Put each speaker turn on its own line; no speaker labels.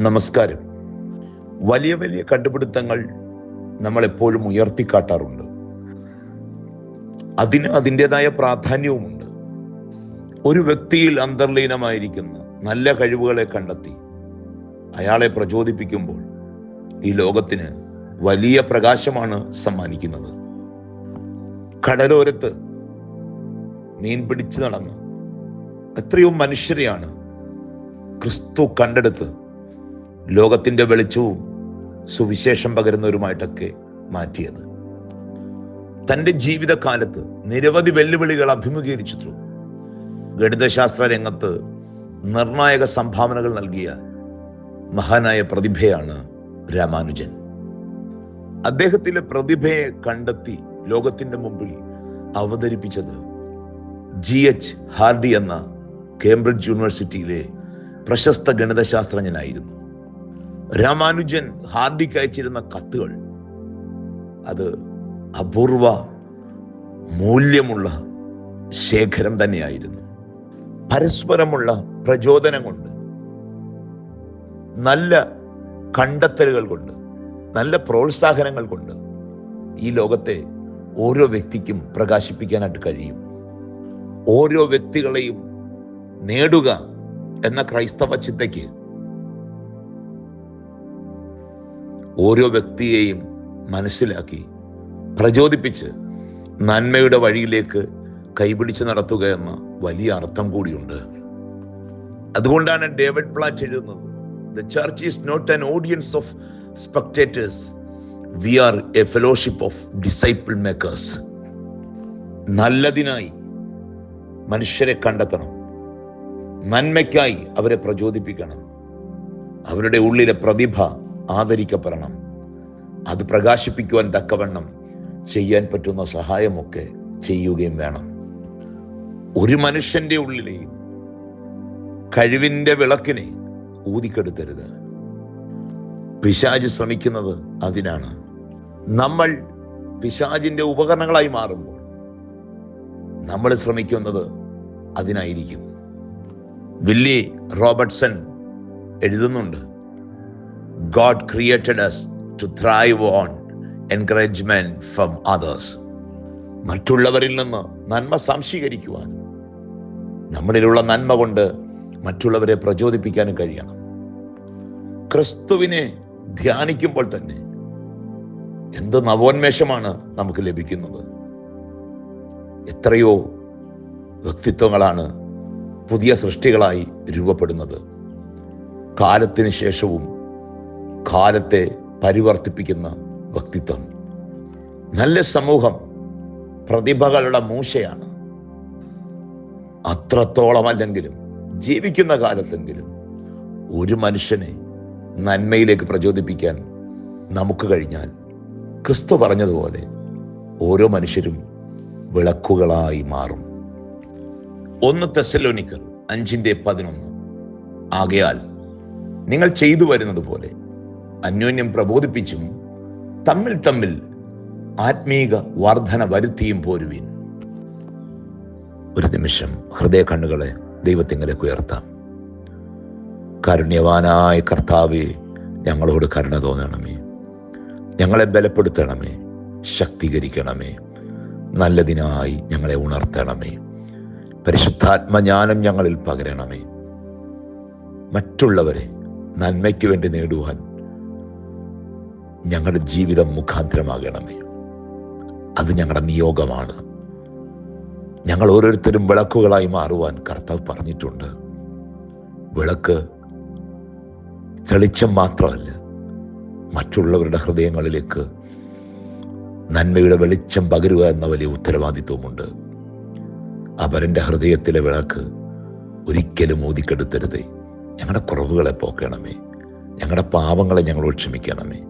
നമസ്കാരം. വലിയ വലിയ കണ്ടുപിടുത്തങ്ങൾ നമ്മൾ എപ്പോഴും ഉയർത്തിക്കാട്ടാറുണ്ട്. അതിന് അതിന്റെതായ പ്രാധാന്യവുമുണ്ട്. ഒരു വ്യക്തിയിൽ അന്തർലീനമായിരിക്കുന്ന നല്ല കഴിവുകളെ കണ്ടെത്തി അയാളെ പ്രചോദിപ്പിക്കുമ്പോൾ ഈ ലോകത്തിന് വലിയ പ്രകാശമാണ് സമ്മാനിക്കുന്നത്. കടലോരത്ത് മീൻ പിടിച്ചു നടന്ന് എത്രയോ മനുഷ്യരെയാണ് ക്രിസ്തു കണ്ടെടുത്ത് ലോകത്തിന്റെ വെളിച്ചവും സുവിശേഷം പകരുന്നവരുമായിട്ടൊക്കെ മാറ്റിയത്. തന്റെ ജീവിതകാലത്ത് നിരവധി വെല്ലുവിളികൾ അഭിമുഖീകരിച്ചിട്ടു ഗണിതശാസ്ത്ര രംഗത്ത് നിർണായക സംഭാവനകൾ നൽകിയ മഹാനായ പ്രതിഭയാണ് രാമാനുജൻ. അദ്ദേഹത്തിലെ പ്രതിഭയെ കണ്ടെത്തി ലോകത്തിന്റെ മുമ്പിൽ അവതരിപ്പിച്ചത് ജി എച്ച് ഹാർഡി എന്ന കേംബ്രിഡ്ജ് യൂണിവേഴ്സിറ്റിയിലെ പ്രശസ്ത ഗണിതശാസ്ത്രജ്ഞനായിരുന്നു. രാമാനുജൻ ഹാർദിക് അയച്ചിരുന്ന കത്തുകൾ അത് അപൂർവ മൂല്യമുള്ള ശേഖരം തന്നെയായിരുന്നു. പരസ്പരമുള്ള പ്രചോദനം കൊണ്ട് നല്ല കണ്ടെത്തലുകൾ കൊണ്ട് നല്ല പ്രോത്സാഹനങ്ങൾ കൊണ്ട് ഈ ലോകത്തെ ഓരോ വ്യക്തിക്കും പ്രകാശിപ്പിക്കാനായിട്ട് കഴിയും. ഓരോ വ്യക്തികളെയും നേടുക എന്ന ക്രൈസ്തവ ചിന്തയ്ക്ക് ഓരോ വ്യക്തിയെയും മനസ്സിലാക്കി പ്രചോദിപ്പിച്ച് നന്മയുടെ വഴിയിലേക്ക് കൈപിടിച്ച് നടത്തുക എന്ന വലിയ അർത്ഥം കൂടിയുണ്ട്. അതുകൊണ്ടാണ് ഡേവിഡ് പ്ലാറ്റ് എഴുതുന്നത് the church is not an audience of spectators we are a fellowship of disciple makers നല്ലതിനായി മനുഷ്യരെ കണ്ടെത്തണം. നന്മയ്ക്കായി അവരെ പ്രചോദിപ്പിക്കണം. അവരുടെ ഉള്ളിലെ പ്രതിഭ ആദരിക്കപ്പെടണം. അത് പ്രകാശിപ്പിക്കുവാൻ തക്കവണ്ണം ചെയ്യാൻ പറ്റുന്ന സഹായമൊക്കെ ചെയ്യുകയും വേണം. ഒരു മനുഷ്യന്റെ ഉള്ളിലെയും കഴിവിന്റെ വിളക്കിനെ ഊതിക്കെടുത്തരുത്. പിശാജ് ശ്രമിക്കുന്നത് അതിനാണ്. നമ്മൾ പിശാജിന്റെ ഉപകരണങ്ങളായി മാറുമ്പോൾ നമ്മൾ ശ്രമിക്കുന്നത് അതിനായിരിക്കും. വില്ലി റോബർട്ട്സൺ എഴുതുന്നുണ്ട് God created us to thrive on encouragement from others മറ്റുള്ളവരിൽ നിന്ന് നന്മ സംശീകരിക്കുവാൻ. നമ്മളിലുള്ള നന്മ കൊണ്ട് മറ്റുള്ളവരെ പ്രചോദിപ്പിക്കാനും കഴിയണം. ക്രിസ്തുവിനെ ധ്യാനിക്കുമ്പോൾ തന്നെ എന്ത് നവോന്മേഷമാണ് നമുക്ക് ലഭിക്കുന്നത്? എത്രയോ വ്യക്തിത്വങ്ങളാണ് പുതിയ സൃഷ്ടികളായി രൂപപ്പെടുന്നത്. കാലത്തിന് ശേഷവും കാലത്തെ പരിവർത്തിപ്പിക്കുന്ന വ്യക്തിത്വം. നല്ല സമൂഹം പ്രതിഭകളുടെ മൂശയാണ്. അത്രത്തോളം അല്ലെങ്കിലും ജീവിക്കുന്ന കാലത്തെങ്കിലും ഒരു മനുഷ്യനെ നന്മയിലേക്ക് പ്രചോദിപ്പിക്കാൻ നമുക്ക് കഴിഞ്ഞാൽ ക്രിസ്തു പറഞ്ഞതുപോലെ ഓരോ മനുഷ്യരും വിളക്കുകളായി മാറും. ഒന്ന് തെസലോനിക്കർ അഞ്ചിന്റെ പതിനൊന്ന്. ആകയാൽ നിങ്ങൾ ചെയ്തു വരുന്നത് പോലെ അന്യോന്യം പ്രബോധിപ്പിച്ചും തമ്മിൽ തമ്മിൽ ആത്മീക വർധന വരുത്തിയും പോരുവീൻ. ഒരു നിമിഷം ഹൃദയ കണ്ണുകളെ ദൈവത്തിങ്കലേക്ക് ഉയർത്താം. കാരുണ്യവാനായ കർത്താവെ ഞങ്ങളോട് കരുണ തോന്നണമേ. ഞങ്ങളെ ബലപ്പെടുത്തണമേ. ശക്തീകരിക്കണമേ. നല്ലതിനായി ഞങ്ങളെ ഉണർത്തണമേ. പരിശുദ്ധാത്മജ്ഞാനം ഞങ്ങളിൽ പകരണമേ. മറ്റുള്ളവരെ നന്മയ്ക്ക് വേണ്ടി നേടുവാൻ ഞങ്ങളുടെ ജീവിതം മുഖാന്തരമാകണമേ. അത് ഞങ്ങളുടെ നിയോഗമാണ്. ഞങ്ങൾ ഓരോരുത്തരും വിളക്കുകളായി മാറുവാൻ കർത്താവ് പറഞ്ഞിട്ടുണ്ട്. വിളക്ക് തെളിച്ചം മാത്രമല്ല മറ്റുള്ളവരുടെ ഹൃദയങ്ങളിലേക്ക് നന്മയുടെ വെളിച്ചം പകരുക എന്ന വലിയ ഉത്തരവാദിത്വമുണ്ട്. അവരന്റെ ഹൃദയത്തിലെ വിളക്ക് ഒരിക്കലും ഊതിക്കെടുത്തരുതേ. ഞങ്ങളുടെ കുറവുകളെ പോക്കണമേ. ഞങ്ങളുടെ പാപങ്ങളെ ഞങ്ങളോട് ക്ഷമിക്കണമേ.